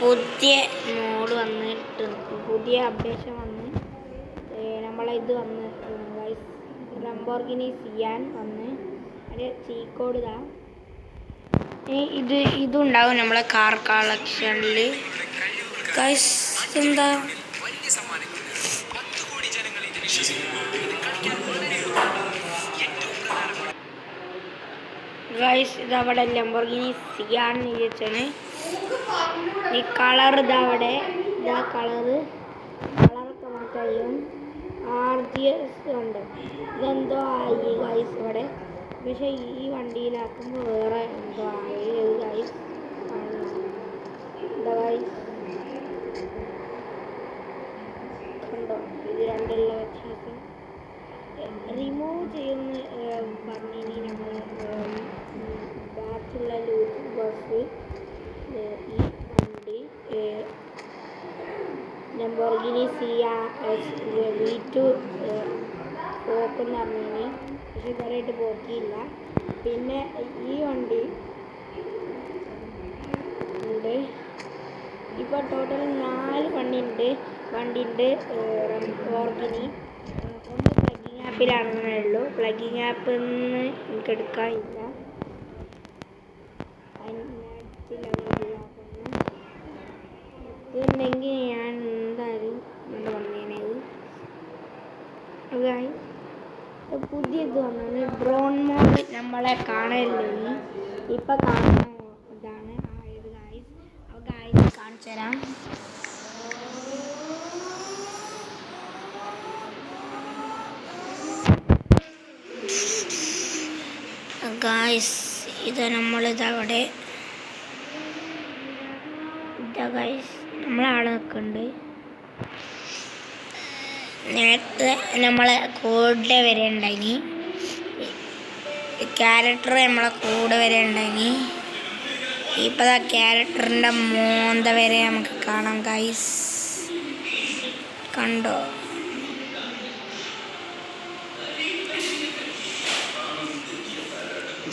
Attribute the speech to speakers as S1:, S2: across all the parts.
S1: പുതിയ മോഡ് വന്നിട്ട് പുതിയ അപ്ഡേഷൻ വന്ന് നമ്മളെ ഇത് വന്ന് ലംബോർഗിനി സിയാൻ വന്ന്. അതിന്റെ ചീക്കോട് ഇതാ. ഇത് ഇതുണ്ടാവും നമ്മളെ കാർ കളക്ഷനിൽ ഗൈസ് എന്താ ഗൈസ് ഇത് അവിടെ ലംബോർഗിനി സിയാൻ വെച്ചാണ് ഈ കളർ ഇതാ ഇതാ കളറ് കളറൊക്കെ മാറ്റായും ആർ ജി എസ് ഉണ്ട്. ഇതെന്തോ ആയി ഗൈസ് ഇവിടെ. പക്ഷെ ഈ വണ്ടിയിലാക്കുമ്പോൾ വേറെ എന്തോ ആയി. ഗൈസ് എന്താ ഗൈസ് കണ്ടോ? ഇത് രണ്ടുള്ള വ്യത്യാസം? റിമൂവ് ചെയ്യുന്ന പറഞ്ഞിനി നമ്മൾ ബാക്കിയുള്ള ലൂപ്പ് ബസ് ഈ വണ്ടി ലംബോർഗിനി എസ് വി ടു പോക്കെന്ന് പറഞ്ഞിനി പക്ഷെ ഇതുവരെയായിട്ട് പോക്കിയില്ല പിന്നെ ഈ വണ്ടി ഉണ്ട്. ഇപ്പോൾ ടോട്ടൽ നാല് വണ്ടിയുണ്ട് വണ്ടിയുണ്ട് ഓർഗിനി ഒന്ന് പ്ലഗിങ് ആപ്പിലാണെന്നേ ഉള്ളൂ. പ്ലഗിങ് ആപ്പിൽ നിന്ന് എനിക്ക് എടുക്കാനില്ല ഇതുണ്ടെങ്കിൽ ഞാൻ എന്തായാലും ഇവിടെ വന്നേനത് ഗായ് പുതിയത് വന്നാണ് ഡ്രോൺ മോഡ് നമ്മളെ കാണലില്ല ഇപ്പം കാണുന്ന ഇതാണ്. ആയത് ഗായ്സ് അപ്പോൾ കാണിച്ചു തരാം. ഗായ്സ് ഇത് നമ്മളിതവിടെ. ഇതാ ഗായ്സ് നമ്മളാളെ നിൽക്കുന്നുണ്ട് നേരത്തെ നമ്മളെ കൂടെ വരെ ഉണ്ടെങ്കിൽ ക്യാരക്ടർ നമ്മളെ കൂടെ വരെ ഉണ്ടെങ്കിൽ ഇപ്പം ആ ക്യാരക്ടറിന്റെ മോന്ത വരെ നമുക്ക് കാണാം ഗൈസ് കണ്ടോ?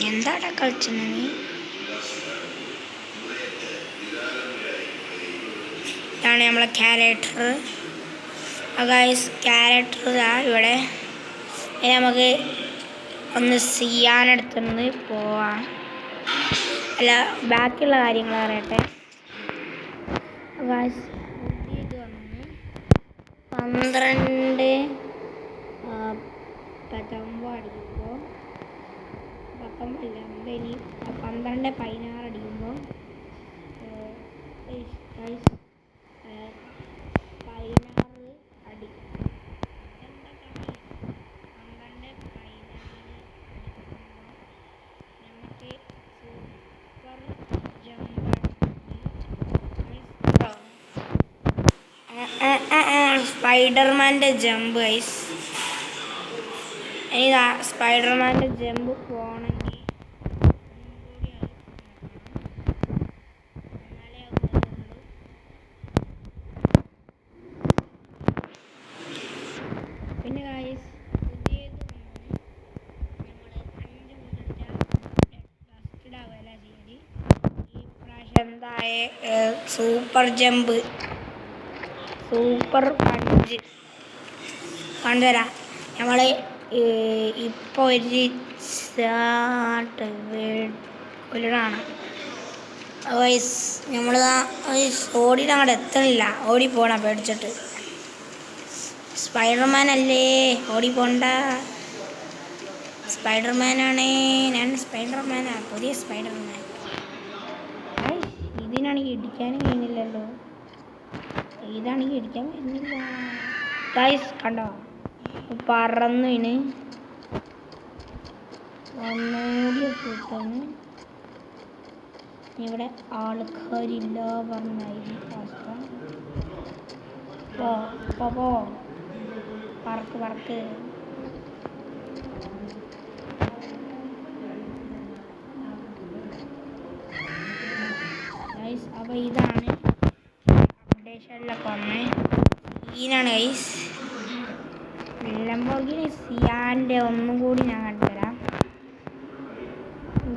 S1: എന്താടാ കളിച്ചത് നീ? ഇതാണ് നമ്മളെ ക്യാരക്ടർ. ഗൈസ് ക്യാരക്ടർ ഇതാ ഇവിടെ. നമുക്ക് ഒന്ന് സിയാനടുത്തുനിന്ന് പോവാം. അല്ല ബാക്കിയുള്ള കാര്യങ്ങൾ ഗൈസ് വന്ന് പന്ത്രണ്ട് പത്തൊമ്പത് അടിക്കുമ്പോൾ പത്തൊമ്പതല്ല ഇനി പന്ത്രണ്ട് പതിനാറ് അടിക്കുമ്പോൾ പതിനാറ് അടി എന്താ കളി? പന്ത്രണ്ട് പതിനാറ് അടിക്കുമ്പോൾ നമുക്ക് സൂപ്പർ ജമ്പ് സ്പൈഡർമാന്റെ ജമ്പ് ഐസ് ഇനി സ്പൈഡർമാന്റെ ജമ്പ് പോകണമെങ്കിൽ എന്തായ സൂപ്പർ ജമ്പ് സൂപ്പർ പഞ്ച്. കണ്ടുതരാം നമ്മൾ ഇപ്പോൾ ഒരു സ്റ്റാർട്ട് കൊല്ലണാണ് വയസ് നമ്മൾ ഓടിയിട്ട് അങ്ങോട്ട് എത്തണില്ല. ഓടി പോണ പേടിച്ചിട്ട്. സ്പൈഡർമാൻ അല്ലേ? ഓടി പോണ്ട. സ്പൈഡർമാനാണേ. ഞാൻ സ്പൈഡർമാനാണ് പുതിയ സ്പൈഡർമാൻ. ഇതിനാണെങ്കിൽ ഇടിക്കാനും കഴിയുന്നില്ലല്ലോ. ഇതാണെങ്കിൽ ഇടിക്കാൻ വരുന്നില്ല ഗൈസ് കണ്ടോ? പറന്നു ഇനി ഒന്നുകൂടി ഇവിടെ ആൾക്കാരില്ല പറഞ്ഞായിരുന്നു അവസ്ഥ പോ പറക്ക് പറക്ക്. അപ്പോൾ ഇതാണ് അപ്ഡേഷനിലൊക്കെ വന്ന് സീനാണ് ഗൈസ് ലംബോർഗിനി സിയാന്റെ ഒന്നും കൂടി ഞാൻ കണ്ടുതരാം.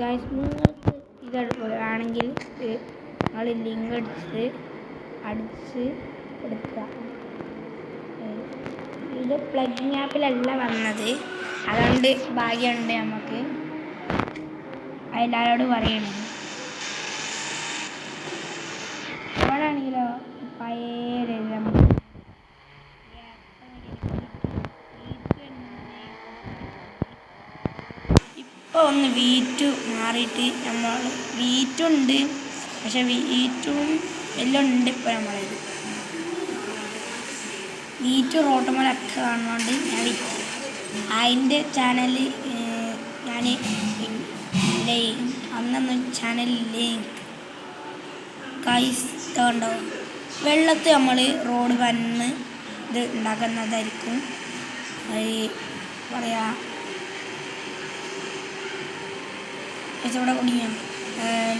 S1: ഗൈസ് നിങ്ങൾക്ക് ഇത് ആണെങ്കിൽ നിങ്ങൾ ലിങ്ക് അടിച്ച് അടിച്ച് എടുക്കുക ഇത് പ്ലഗിങ് ആപ്പിലല്ല വന്നത്. അതുകൊണ്ട് ഭാഗ്യമുണ്ട് നമുക്ക്. എല്ലാവരോടും പറയണേ. ഇവിടാണെങ്കിലോ പഴയ ഇപ്പോൾ ഒന്ന് വീറ്റു മാറിയിട്ട് നമ്മൾ വീറ്റുണ്ട്. പക്ഷെ വീറ്റും എല്ലാം ഉണ്ട് ഇപ്പോൾ നമ്മളത് വീറ്റു റോട്ടമലൊക്കെ കാണുന്നതുകൊണ്ട് ഞാൻ വിറ്റ്. അതിന്റെ ചാനൽ ഞാൻ അന്നൊന്നും ചാനലില്ലേ? കൈസ് കണ്ടോ? വെള്ളത്തിൽ നമ്മൾ റോഡ് വന്ന് ഇത് ഉണ്ടാക്കുന്നതായിരിക്കും. അത് പറയാ ഇവിടെ കുടുങ്ങിയ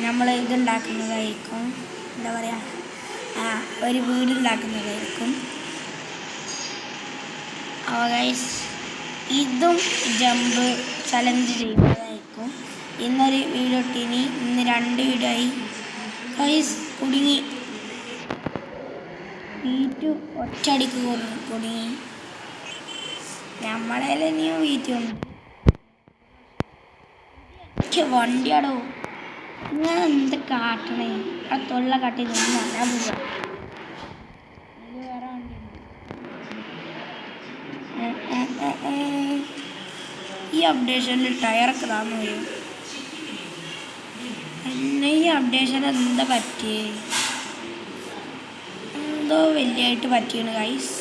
S1: നമ്മൾ ഇത് ഉണ്ടാക്കുന്നതായിരിക്കും. എന്താ പറയുക ഒരു വീട് ഉണ്ടാക്കുന്നതായിരിക്കും. അവകാശ ഇതും ജമ്പ് ചലഞ്ച് ചെയ്യുന്നതായിരിക്കും. ഇന്നൊരു വീഡിയോ ഇട്ടിനി ഇന്ന് രണ്ട് വീഡിയോ ആയി. കുടുങ്ങി. വീറ്റു ഒറ്റടിക്ക് കുടുങ്ങി നമ്മളെ ഇനിയും വീറ്റു ഉണ്ട്. എനിക്ക് വണ്ടിയാടോ? ഞാൻ എന്ത് കാട്ടണേ? ആ തൊള്ള കാട്ടി നിന്ന് വരാൻ പോവാ. വേറെ ഉം. ഈ അപ്ഡേഷനിൽ ടയറൊക്കെ താന്നു പോയി. എന്നെ ഈ അപ്ഡേഷൻ എന്താ പറ്റിയേ? എന്തോ വലിയായിട്ട് പറ്റിയാണ് ഗൈസ്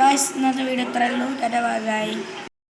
S1: ഗൈസ് ഇന്നത്തെ വീഡിയോ ഇത്രയേ ഉള്ളൂ. ടാറ്റ ബൈ